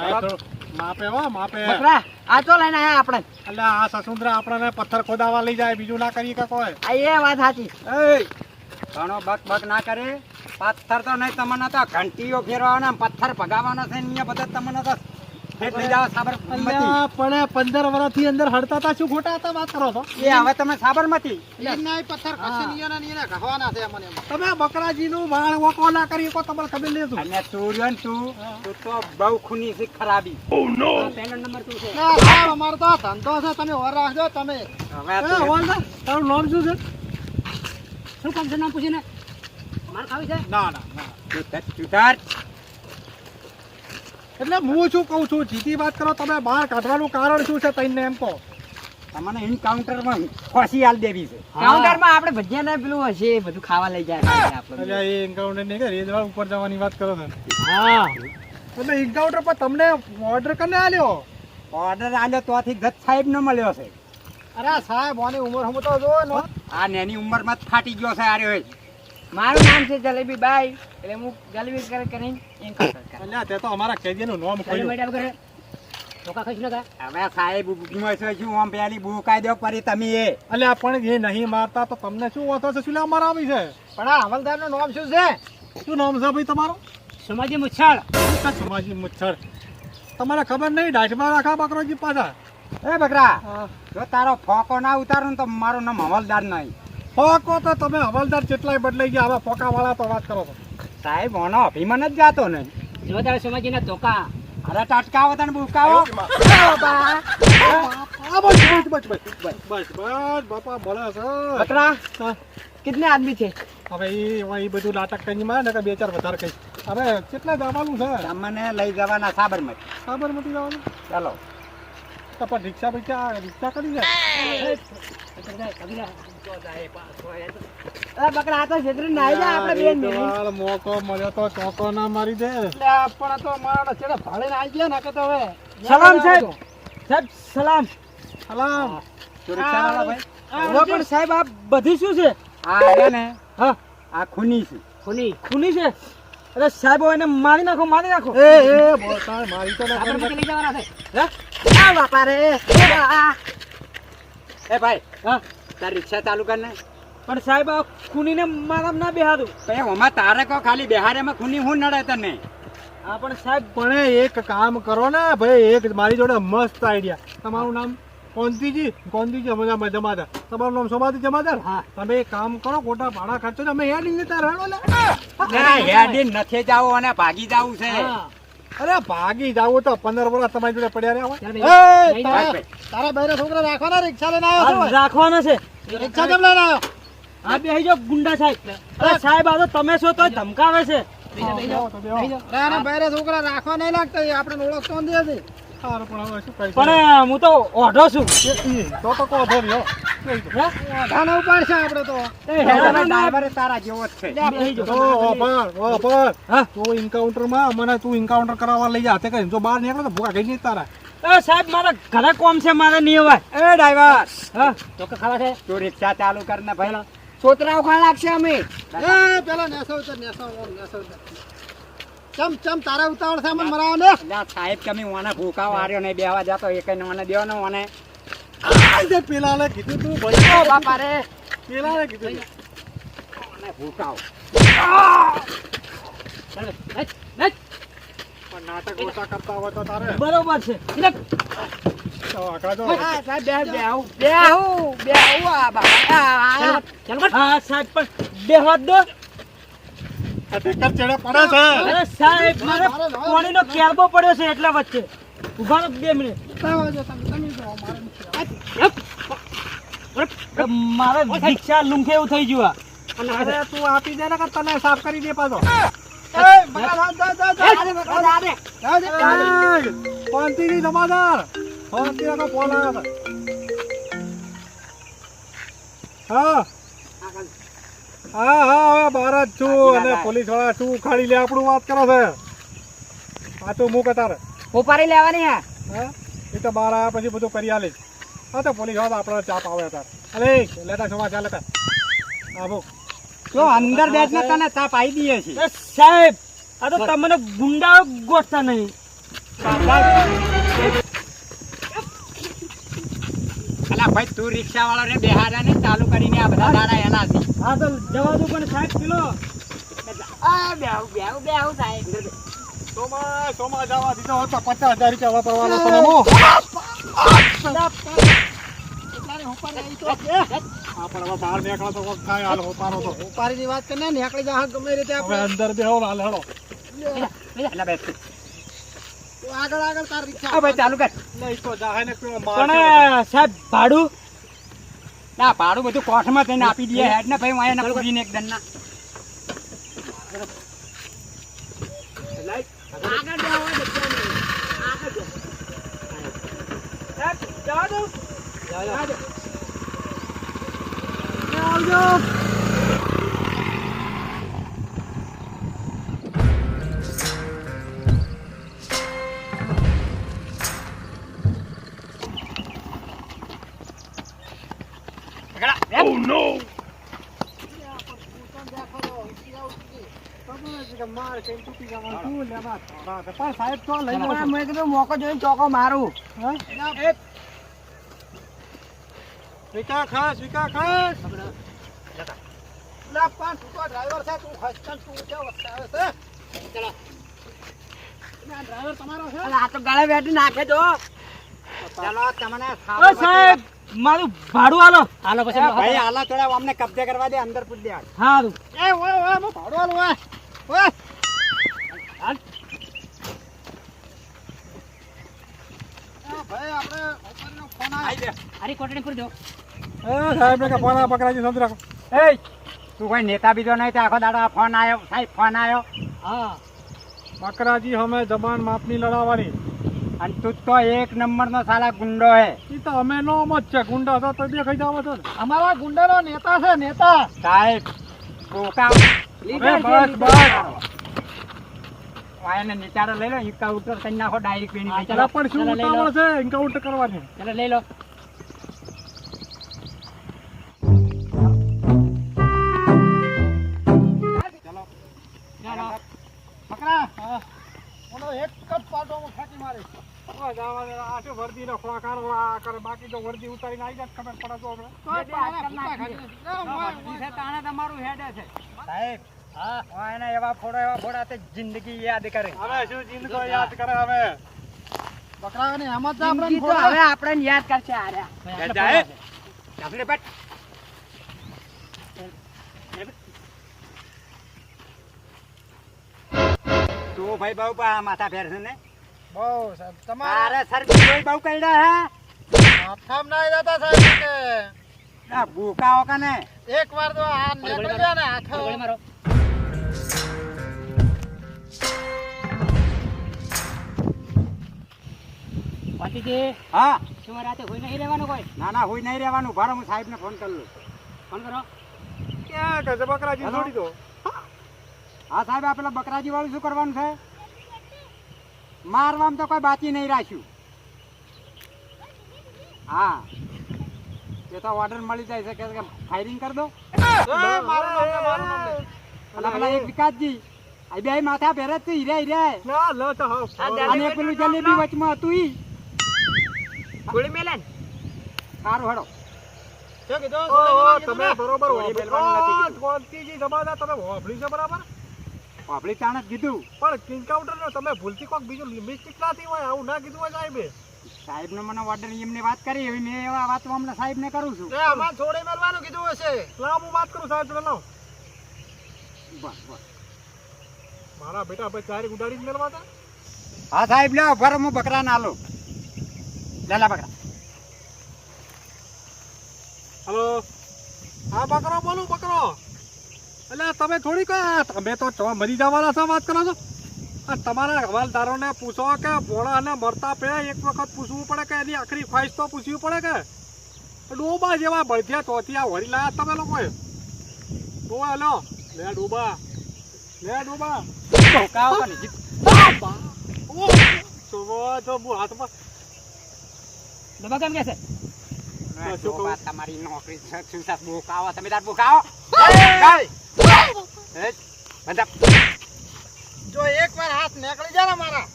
સાહેબ થોડું માપે હો માપે. બકરા આ તો લઈને આયા આપણે. એટલે આ સસુંદરા આપણને પથ્થર ખોદાવા લઈ જાય બીજું ના કરી કે કોઈ? આ એ વાત સાચી. એય, ઘણો બક બક ના કરે. પથ્થર તો નહીં તમને તો ઘંટીઓ ફેરવાના પથ્થર ભગાવાના છે ને અહીંયા બધા તમને તો ફેટ લઈ જાઓ સાબરમતી. અલ્યા, પણ પંદર વર્ષથી અંદર હડતા હતા શું ખોટા હતા વાત કરો છો? એ હવે તમે સાબરમતી. પથ્થર તમે બકરાજીનું વાળ વોકો ના કરી શકો તમારે ખબર નહીં શું અને તું તું તું તો બહુ ખૂની છે ખરાબી. પહેલો નંબર તું છે. અમારો તો ધંધો છે તમે ઓર રાખજો તમે. હવે તું- તારું નામ શું છે? શું કામ છે નામ પૂછીને? માર ખાવી છે? ના ના ના. તું તાર એટલે હું શું કહું છું જીતી વાત કરો તમે બહાર કાઢવાનું કારણ શું છે તઈને એમ કહો. તમને ઇનકાઉન્ટરમાં ફસી આલ દેવી છે. કાઉન્ટરમાં આપણે ભજીયા ને પેલું હશે એ બધું ખાવા લઈ જાય આપણે. એ એન્કાઉન્ટર નહીં કે રેજવાળ ઉપર જવાની વાત કરો છો હા. એટલે એન્કાઉન્ટર પર તમને ઓર્ડર કરીને આલ્યો? ઓર્ડર આલ્યો તોથી ગત સાહેબ નો મળ્યો છે. અરે સાહેબ આની ઉંમર હું તો જો ને આ નેની ઉંમરમાં જ ફાટી ગયો છે આર્યો એ. મારું નામ છે જલેબી બાઈ એટલે હું જલેબી કરે કરીને એમ કરું અલ્યા તે તો અમારા કેજીનું નામ કોઈ મેડમ કરે ધોકા ખાઈશ નતા હવે સાહેબ ઉગીમાં છે શું આમ પેલી બહુ કાયદો કરી તમે એ? અલ્યા પણ એ નહીં મારતા તો તમને શું વાંધો છે? શું અમારા આવી છે? પણ આ હવલદારનું નામ શું છે? શું નામ છે ભાઈ તમારું? સમાજી છે સમાજી મુચ્છર તમારે ખબર નહીં ડાઢમાં રાખા બકરોજી પાછા. એ બકરા જો તારો ફોકો ના ઉતારું ને તો મારું નામ હવલદાર નહીં. ફોકો તો તમે હવાલદાર જેટલાય બદલાઈ ગયા આવા ફોકા વાળા તો વાત કરો છો સાહેબ ઓનો અભિમાન જ જાતો ને જો તારે સમાજી ના ધોકા અરે ટટકાવો તને બુકાવો આ બસ બસ બસ બસ બસ બસ બસ બાપા બોલે છે બકરા હા. આદમી છે હવે એ એ બધું નાટક કઈ માં ને કે બે ચાર વધારે કઈ હવે કેટલા જવાનું છે તમને લઈ જવાના સાબરમતી સાબરમતી જવાનું ચાલો તો પણ રિક્ષા રિક્ષા કરી જાય બકરા આ તો છેતરી નાઈ જાય આપણે બેન મિલી મોકો મળ્યો તો ચોકો ના મારી દે. પણ તો મારા છેડે ભાડે આવી ગયા નાખે તો હવે. સલામ સાહેબ. સાહેબ સલામ. સલામ. તું રિક્ષાવાળા ભાઈ. હવે પણ સાહેબ આ બધી શું છે? આ છે ને હા. આ ખૂની છે. ખૂની. ખૂની છે? અરે સાહેબ એને મારી નાખો મારી નાખો. એ એ મારી તો ના આપણે લઈ જવાના છે. હે? આ બાપા રે આ એ ભાઈ હા. તાર રિક્ષા ચાલુ કર ને. પણ સાહેબ આ ખૂનીને મારા ના બેહાડું. ભાઈ ઓમાં તારે કહો ખાલી બિહારેમાં ખૂની હું નડે તને? હા પણ સાહેબ પણ એક કામ કરો ને ભાઈ એક મારી જોડે મસ્ત આઈડિયા તમારું નામ કોંતીજી કોંતીજી અમે જમાદાર. તમારું નામ સોમાજી જમાદાર? હા. તમે એક કામ કરો ખોટા ભાડા ખર્ચો ને અમે હેડ નહીં લેતા રહેણો લે ના હેડી નથી જાવ અને ભાગી જાવું છે. અરે ભાગી જાવું તો પંદર વર્ષ તમારી જોડે પડ્યા રહ્યા હોય. તારા- બહેરા તારા છોકરા રાખવાના રિક્ષા લઈને આવ્યો રાખવાના છે. રિક્ષા કેમ લઈને આવ્યો? આ બેહી જાઓ ગુંડા સાહેબ. અરે સાહેબ આ તો તમે છો તો ધમકાવે છે. છોકરા રાખવા નહીં લાગતા આપણે ઓળખતો નથી પણ હું તો ઓઢો છું. તો તો ધાના ઉપાડશે આપણે તો. ડ્રાઈવર તારા જેવો જ છે. બેહી તો જાઓ. ઓપર ઓપર હા? તું ઇન્કાઉન્ટરમાં મને તું ઇન્કાઉન્ટર કરાવવા લઈ જા. તે કઈ જો બહાર નીકળે તો ભૂખા ગઈ નહીં તારા. એ સાહેબ મારા ઘરે કોમ છે મારે નહીં અવાય. એ ડ્રાઈવર. હા? તો કે ખાવા છે. તું રિક્ષા ચાલુ કર ને ભાઈ છોતરાઓ ખાવા લાગશે અમે. એ પેલા નેસો ઉતર નેસો નેસો ચમ ચમ તારા ઉતાવળ છે મને મરાવો ને. ના સાહેબ તમે ઓને ભૂકા વાર્યો નહીં બેવા જાતો એક મને દેવો ને ઓને. આ પેલા લે કીધું તું ભાઈ ઓ બાપા રે પેલા લે કીધું. ઓને ભૂકાવ. ચાલ હેટ. પણ નાટક ઓછા કરતા હોય તો તારે બરોબર છે. એટલે વચ્ચે. ઊભા બે મિનિટ. મારે દીક્ષા લુંખે એવું થઈ ગયું તું આપી દે ને તને સાફ કરી દે પાછો. શાંતિથી હા હા હા હવે જ છું અને પોલીસવાળા શું ઉખાડી લે આપણું વાત કરો છે. આ તો મૂક તારે ઉપાડી લેવાની હા? હા એ તો બહાર આવ્યા પછી બધું કરી આલી. હા તો પોલીસવાળા આપણે ચાપ આવે તાર અરે લેતા છો ચાલે તાર હા તો અંદર બેઠ ને તને તાપ આવી દઈએ છે. સાહેબ આ તો તમને ગુંડા ગોઠતા નહીં. અલા ભાઈ તું રિક્ષા વાળો ને બેહાડા ને ચાલુ કરીને આ બધા દાડા એના છે. હા તો જવા દો પણ સાહેબ પેલો. આ બેહુ બેહુ બેહુ સાહેબ. સોમા સોમા જવા દીધો હોત પચાસ હજાર રૂપિયા વાપરવાનો પણ હવે બહાર નીકળો તો કોક થાય હાલ હોપારો તો. ઉપાડીની વાત કરીને નીકળી જા ગમે રીતે હવે અંદર બેહો હાલ હેડો અલા બેસ. તું. તું આગળ આગળ તાર રિક્ષા આ ચાલુ કર. નહીં તો જાહે ને પેલો માર પણ સાહેબ ભાડું? ના ભાડું બધું કોઠમાં થઈને આપી દઈએ. હેડ ને ભાઈ હું અહીંયા પૂરીને એક દંડના. આગળ જાવ આગળ જાવ સાહેબ જવા દો. જવા દો. આવજો. મેં કીધું મોકો જોઈને ચોકો મારું. વિકા ખાસ વિકા ખાસ. લા ડ્રાઈવર છે તું ખસકન તું ઊંચા વખતે છે? ચલો. ના ડ્રાઈવર તમારો છે? આ તો ગળે બેઠી નાખે જો. ચાલો તમને ઓ સાહેબ મારું ભાડું આલો. આલો પછી ભાઈ આલા થોડા અમને કબજે કરવા દે અંદર પૂછ દે. હારું. એ ઓય ઓય ભાડું આલું ઓય. ઓય હાલ એ ભાઈ આપણે ઉપરનો ફોન દે અરે કોટડી પર જો એ સાહેબ ને ફોન આ પકડાજી સમજી રાખો. એ તું કોઈ નેતા બીજો નહીં તો આખો દાડો ફોન આવ્યો સાહેબ ફોન આવ્યો હા. બકરાજી અમે જબાન માપની લડાવવાની અને તું તો એક નંબર નો સાલા ગુંડો હે. ઈ તો અમે નો મત છે ગુંડા હતા તો દેખાઈ જાવ છો. અમારા ગુંડાનો નેતા છે નેતા. સાહેબ બસ બસ. વાયને નિચારો લઈ લો ઉતર કરી નાખો ડાયરેક્ટ પેની ચાલો. પણ શું. ઉતાવળ છે એન્કાઉન્ટર કરવાની? ચલો લઈ લો. બાકી તો વર્દી ઉતારીને આવી જાય ખબર પડે તો આપણે. તમારું હેડે છે. સાહેબ હા એના એવા ફોડો એવા ફોડા તે જિંદગી યાદ કરે. હવે શું જિંદગો યાદ કરે હવે? બકરાઓની આમાં જ આપણે જિંદગી હવે આપણે યાદ કરશે આર્યા જાય. ચાપડી પટ તું ભાઈ બહુ માથા ફેરશે ને? બહુ સાહેબ તમારે તારે સર કોઈ બહુ કઈડા હે? માથામાં ના જતા સાહેબ કે? આ ભૂકાઓ કને એક વાર તો આ નીકળી ગયા ને આખો હા. તમારે રાતે કોઈ નહીં રહેવાનું કોઈ? ના ના હોય નહીં રહેવાનું. ભાડો હું સાહેબને ફોન કરી લઉં. ફોન કરો. ક્યાં કહે બકરાજી છોડી દો. હા સાહેબ આ પેલા બકરાજી વાળું શું કરવાનું છે? મારવામાં તો કોઈ બાકી નહીં રાખ્યું. હા. એ તો ઓર્ડર મળી જાય છે. કે ફાયરિંગ કરી દો. અને પેલા એક વિકાસજી બે માથા છે હીરા હીરા લો તો અને પેલું જલેબી વચમાં હતું ઈ. ગોળી મેલે ને સારું હેડો તમે બરોબર તમે છે બરાબર? પાપડી ચાણક કીધું. પણ એન્કાઉન્ટર નો તમે ભૂલથી કોક બીજું મિસ્ટેક ના થઈ હોય આવું ના કીધું હોય સાહેબે. સાહેબને મને ઓર્ડર એમને વાત કરી એવી મેં એવા વાત હમણાં સાહેબને કરું છું. એ અમારે છોડી મેલવાનું કીધું હશે. લાવ હું વાત કરું સાહેબ જોડે લાવ. બસ બસ. મારા બેટા ભાઈ તારી ઉડાડી જ મેળવા હા સાહેબ લાવ ભર હું બકરા ના લો લેલા બકરા હલો. હા બકરો બોલું બકરો એટલે તમે થોડી તમે તો મરી જવાના છો વાત કરો છો. તમારા હવાલદારોને પૂછો કે ભોળાને મરતા પહેલાં એક વખત પૂછવું પડે કે એની આખરી ખ્વાહિશ તો પૂછવી પડે કે? ડોબા જેવા બળથિયા ચોથિયા વળી લાયા તમે લોકોએ. ડોબા લો લે ડોબા. લે ડોબા. ભોકાઓ કોને? ઓ તો તો હાથમાં ડબ્બા કેમ કે છે? જો તમારી નોકરી છે, શું છે? તમે તાર ભૂકાઓ. જો એક વાર હાથ નીકળી જાય ને મારા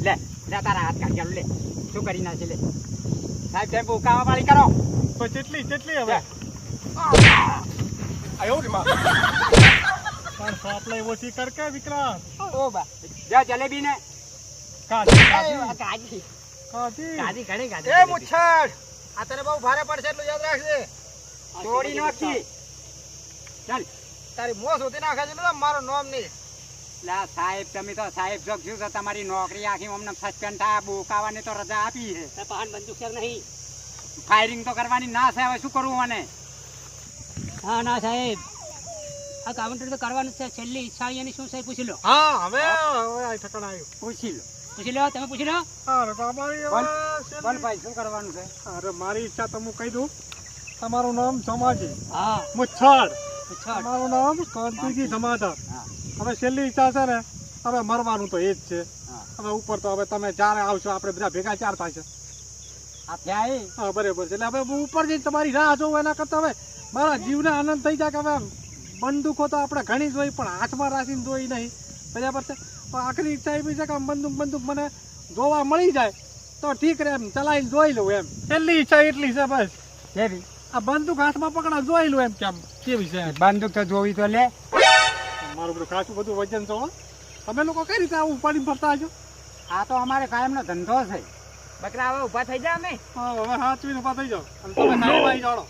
લે લે તારા હાથ કાઢી લે શું કરી નાખી લે સાહેબ સાહેબ ઉકાવા વાળી કરો તો કેટલી કેટલી હવે આયો રે માં પણ સાપલે ઓછી કર કે વિક્રાંત ઓ બા જા જલેબી ને કાઢી કાઢી કાઢી ઘણી કાજી એ મુછડ આ તને બહુ ભારે પડશે એટલું યાદ રાખજે. તોડી નાખી ચાલ. તારી મોસ સુધી નાખે છે મારો નામ નહીં. લા સાહેબ તમે તો સાહેબ જો છો છે તમારી નોકરી આખી અમને સસ્પેન્ડ થાય બોકાવાની તો રજા આપી છે. પહાડ બંદૂક સર નહીં? ફાયરિંગ તો કરવાની ના છે હવે શું કરવું મને? હા ના સાહેબ. આ કાઉન્ટર તો કરવાનું છે. છેલ્લી ઈચ્છા અહીંયાની શું છે પૂછી લો. હા હવે હવે આ ઠકણ આવ્યું. પૂછી લો. પૂછી લો તમે પૂછી લો. અરે તમારી શું કરવાનું છે? અરે મારી ઈચ્છા તમે કહી દઉં. તમારું નામ સમાજી હા. મુચ્છાડ તમારું નામ કાંતિજી સમાધાર હવે છેલ્લી ઈચ્છા છે ને હવે મરવાનું તો એ જ છે. હવે ઉપર તો હવે તમે જ્યારે આવશો આપણે બધા ભેગા ચાર એ હા બરાબર છે. એટલે હવે હું ઉપર જઈને તમારી રાહ જોઉં એના કરતા હવે મારા જીવને આનંદ થઈ જાય કે હવે બંદૂકો તો આપણે ઘણી જોઈ પણ હાથમાં રાખીને જોઈ નહીં. બરાબર છે? આખરી ઈચ્છા એવી છે કે આમ બંદૂક બંદૂક મને જોવા મળી જાય તો ઠીક રે એમ ચલાવીને જોઈ લઉં એમ. છેલ્લી ઈચ્છા એટલી છે બસ. કેવી આ બંદૂક હાથમાં પકડા જોઈ લઉં એમ કેમ કેવી છે બંદૂક તો જોવી તો લે. મારું બધું ખાસું બધું વજન છો તમે લોકો કઈ રીતે આવું ઉપાડીને ફરતા છો આ તો અમારે કાયમનો ધંધો છે. બકરા હવે ઊભા થઈ જાવ અમે. હા હવે હાથવીને ઊભા થઈ જાઓ. અને તમે સાઈડમાં આવી જાઓ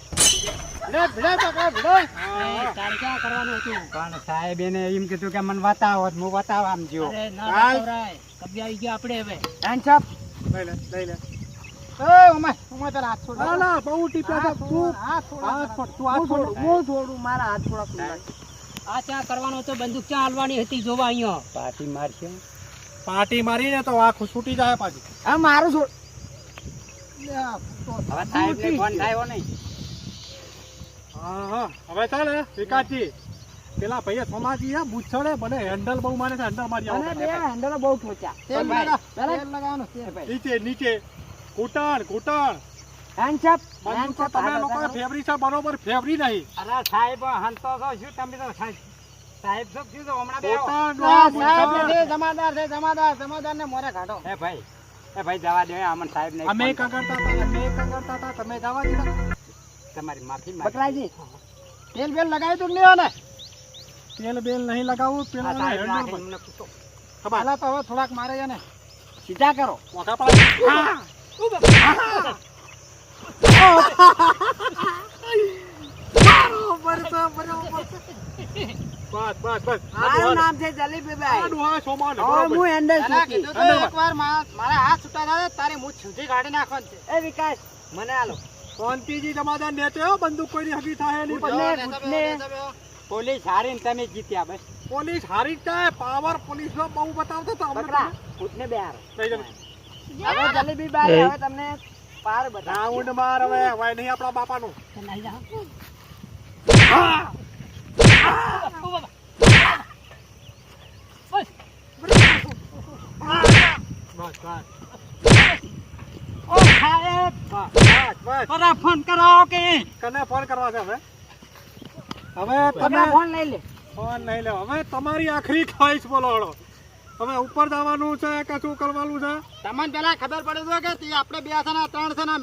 કરવાનું હતું? પણ સાહેબ એને એમ કીધું કે મને બતાવો હું બતાવવા આમ જો. અરે ના હાલ. બતાવરાય. કબજે આવી ગયા આપણે હવે. હેન્ડસઅપ લઈ લે લઈ લે. એ ઉમા ઉમા તારા હાથ છોડ. ના ના બહુ ટીપ્યા છે તું હાથ છોડ તું હાથ છોડ. હું છોડું મારા હાથ આ ક્યાં કરવાનું હતું? બંદૂક ક્યાં હાલવાની હતી? જોવા અહીંયા. પાટી મારશે. પાટી મારીને તો આખું છૂટી જાય પાછી. હા મારું છોડ. હવે સાહેબ ફોન થાય નહીં. હા હા. હવે ચાલે વિકાસજી. પેલા ભાઈએ સમાજી હે બુચ્છડે મને હેન્ડલ બહુ મારે છે હેન્ડલ મારી આવો હેન્ડલ બહુ ઠોચ્યા તેલ ભાઈ, લગા, તેલ લગાવવાનું છે ભાઈ. નીચે નીચે. ઘૂંટણ ઘૂંટણ. હેન્ડસઅપ બંદૂક તમે લોકો ફેવરી છે બરોબર? ફેવરી નહીં. અરે સાહેબ હંતો તો શું તમે તો સાહેબ શું હમણાં બે સાહેબ. જમાદાર છે જમાદાર જમાદાર ને મોરે કાઢો હે ભાઈ એ ભાઈ જવા દે અમન સાહેબ ને અમે કંગરતા હતા અમે હતા તમે જવા દીધા. તમારી માફી બકરાજી તેલ બેલ લગાવી તું નહીં ને તેલ બેલ નહીં લગાવું પેલા હેન્ડલ મને પૂછો. તો હવે થોડાક મારે છે ને સીધા કરો. છે, છે. બસ બસ બસ. મારું નામ છે જલીબીભાઈ હા હું હેન્ડલ તને કીધું તો એકવાર મારા હાથ છૂટા થાય તારી મૂછ સુધી કાઢી નાખવાનું છે. એ વિકાસ મને આલો શાંતિજી તમારા નેતે હો બંદૂક કોઈની હગી થાય નહીં બંને ઘૂંટને. પોલીસ હારીને તમે જીત્યા બસ. પોલીસ હારી જાય પાવર પોલીસ નો બહુ બતાવતો તો અમને બકરા ઘૂંટને બે હારો લઈ જાઓ. હવે હવે તમને પાર બતા રાઉન્ડ માર હવે હવે નહીં આપણા બાપાનું. જા. બસ બસ. સાહેબ પરા ફોન કરાવો કે. કને ફોન કરવા છે હવે? હવે તમે ફોન લઈ લે. ફોન નહીં લેવો હવે તમારી આખરી ખ્વાહિશ બોલો હળો હવે ઉપર જવાનું છે કે શું કરવાનું છે? તમને પેલા ખબર પડી તો કે તે આપણે બે છે ને ત્રણ છે ને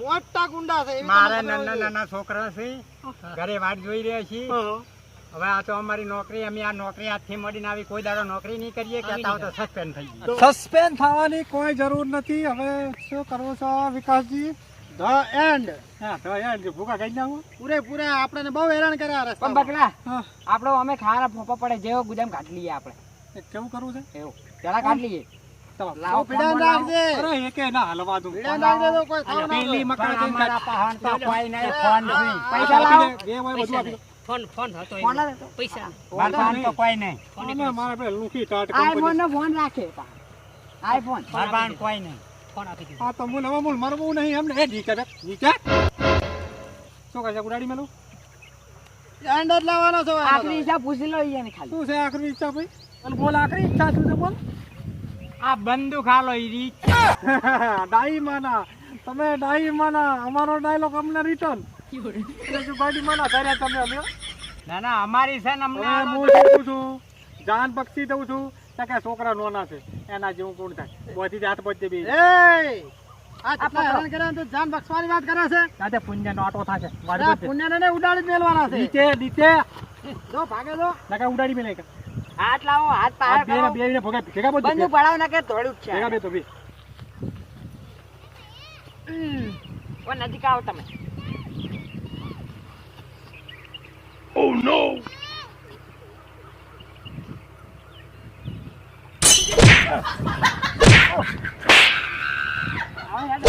મોટા ગુંડા છે મારે નાના નાના છોકરા છે. ઘરે વાટ જોઈ રહ્યા છીએ. હવે આ તો અમારી નોકરી અમે આ નોકરી આજથી મળીને આવી કોઈ દાડો નોકરી નહીં કરીએ કે હોય તો સસ્પેન્ડ થઈ ગઈ સસ્પેન્ડ થવાની કોઈ જરૂર નથી. હવે શું કરવું છો વિકાસજી? ધ એન્ડ હા તો યાર ભૂખા ખાઈ નાખો પૂરેપૂરા આપણને બહુ હેરાન કર્યા પણ બકલા આપણો અમે ખારા ફોફા પડે જેવો ગુદામ કાઢી લઈએ આપણે. કેવું કરવું છે? એવું. પેલા કાઢી લઈએ. પૈસા ફોન ફોન હતો ફોન લાવો. પૈસા. મારા તો કોઈ નહીં. અને મારે પેલા લુખી ટાટ આઈફોન નો ફોન રાખે આઈફોન મારા કોઈ નહીં. ફોન આપી દીધો. હા તો મૂલ હવે મૂલ મરવું નહીં એમને શું કહે છે ગુડાડી મેલું? લાવવાનો છો આખરી. હિસાબ પૂછી લો ઈ ખાલી. શું છે આખરી ઈચ્છા ભાઈ? અને બોલ આખરી ઈચ્છા શું છે બોલ? આ બંદૂક હાલો ઈ ડાઈ માના તમે ડાઈ માના અમારો ડાયલોગ અમને રિટર્ન ના ના અમારી છે ને. હું શું પૂછું જાન બક્ષી દઉં છું. કે છોકરા નોના છે. એના જેવું કોણ થાય? બધી હાથ પછી બી છે. છે નજીક આવો તમે. Oh no! I had